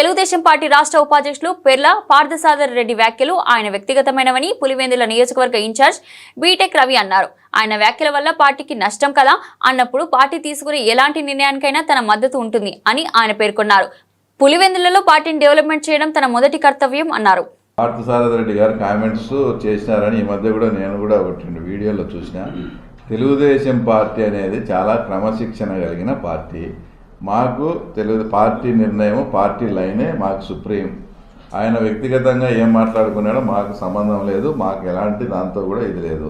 Telugu Desam party రాష్ట్ర ఉపాధ్యక్షులు పెర్ల పార్థసాదర్ రెడ్డి వ్యాఖ్యలు ఆయన వ్యక్తిగతమైనవని పులివెందుల నియోజకవర్గ ఇన్ఛార్జ్ బీటెక్ రవి అన్నారు. ఆయన వ్యాఖ్యల వల్ల పార్టీకి నష్టం కదా? అన్నప్పుడు పార్టీ తీసుకునే ఎలాంటి నిర్ణయానికైనా తన మద్దతు ఉంటుంది అని ఆయన పేర్కొన్నారు. పులివెందులలో పార్టీని డెవలప్మెంట్ చేయడం తన మొదటి కర్తవ్యం అన్నారు. పార్థసారథ రెడ్డి గారు కామెంట్స్ చేసినారని ఈ మధ్య కూడా నేను కూడా ఒకటి రెండు వీడియోలో చూసిన. తెలుగుదేశం పార్టీ అనేది చాలా క్రమశిక్షణ కలిగిన పార్టీ. మాకు తెలుగు పార్టీ నిర్ణయం పార్టీ లైనే మాకు సుప్రీం. ఆయన వ్యక్తిగతంగా ఏం మాట్లాడుకున్నాడో మాకు సంబంధం లేదు మాకు ఎలాంటి దాంతో కూడా ఇది లేదు.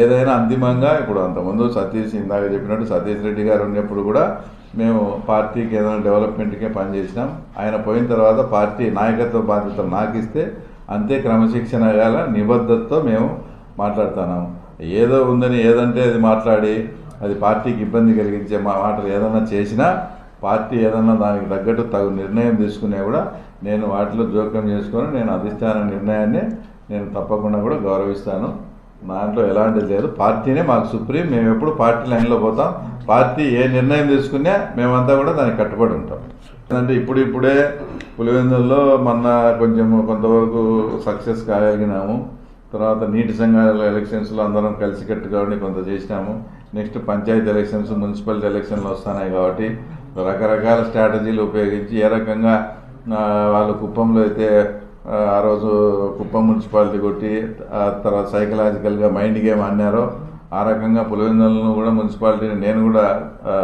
ఏదైనా అంతిమంగా ఇప్పుడు అంతకుముందు సతీష్ ఇందాక చెప్పినట్టు సతీష్ రెడ్డి గారు ఉన్నప్పుడు కూడా మేము పార్టీకి ఏదైనా డెవలప్మెంట్కే పనిచేసినాం. ఆయన పోయిన తర్వాత పార్టీ నాయకత్వ బాధ్యతలు నాకు ఇస్తే అంతే క్రమశిక్షణ గల నిబద్ధతతో మేము మాట్లాడుతున్నాం. ఏదో ఉందని ఏదంటే అది మాట్లాడి అది పార్టీకి ఇబ్బంది కలిగించే మాటలు ఏదైనా చేసినా పార్టీ ఏదన్నా దానికి తగ్గట్టు తగు నిర్ణయం తీసుకునే కూడా నేను వాటిలో జోక్యం చేసుకొని నేను అధిష్టాన నిర్ణయాన్ని నేను తప్పకుండా కూడా గౌరవిస్తాను. దాంట్లో ఎలాంటిది లేదు. పార్టీనే మాకు సుప్రీం. మేము ఎప్పుడు పార్టీ లైన్లో పోతాం. పార్టీ ఏ నిర్ణయం తీసుకున్నా మేమంతా కూడా దానికి కట్టుబడి ఉంటాం. అంటే ఇప్పుడు ఇప్పుడే పులివెందుల్లో మొన్న కొంచెం కొంతవరకు సక్సెస్ కాగలిగినాము. తర్వాత నీటి సంఘాల ఎలక్షన్స్లో అందరం కలిసికట్టుగా ఉండి కొంత చేసినాము. నెక్స్ట్ పంచాయతీ ఎలక్షన్స్ మున్సిపాలిటీ ఎలక్షన్లు వస్తున్నాయి కాబట్టి రకరకాల స్ట్రాటజీలు ఉపయోగించి ఏ రకంగా వాళ్ళు కుప్పంలో అయితే ఆ, రోజు కుప్పం మున్సిపాలిటీ కొట్టి తర్వాత సైకలాజికల్గా మైండ్ గేమ్ అన్నారో ఆ రకంగా పులివెందులను కూడా మున్సిపాలిటీని నేను కూడా ఆ,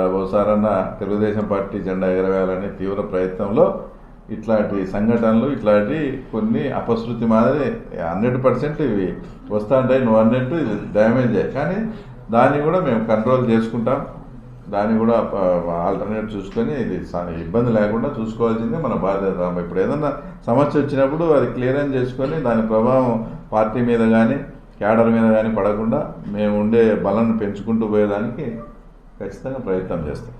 తెలుగుదేశం పార్టీ జెండా ఎగరవేయాలనే తీవ్ర ప్రయత్నంలో ఇట్లాంటి సంఘటనలు ఇట్లాంటి కొన్ని అపశృతి మాదిరి హండ్రెడ్ పర్సెంట్ ఇవి వస్తూ ఉంటాయి నువ్వు అన్నట్టు ఇది డ్యామేజ్ కానీ దాన్ని కూడా మేము కంట్రోల్ చేసుకుంటాం. దాన్ని కూడా ఆల్టర్నేట్ చూసుకొని ఇది ఇబ్బంది లేకుండా చూసుకోవాల్సిందే మన బాధ్యత. ఇప్పుడు ఏదన్నా సమస్య వచ్చినప్పుడు అది క్లియరెన్స్ చేసుకొని దాని ప్రభావం పార్టీ మీద కానీ క్యాడర్ మీద కానీ పడకుండా మేము ఉండే బలాన్ని పెంచుకుంటూ పోయేదానికి ఖచ్చితంగా ప్రయత్నం చేస్తాం.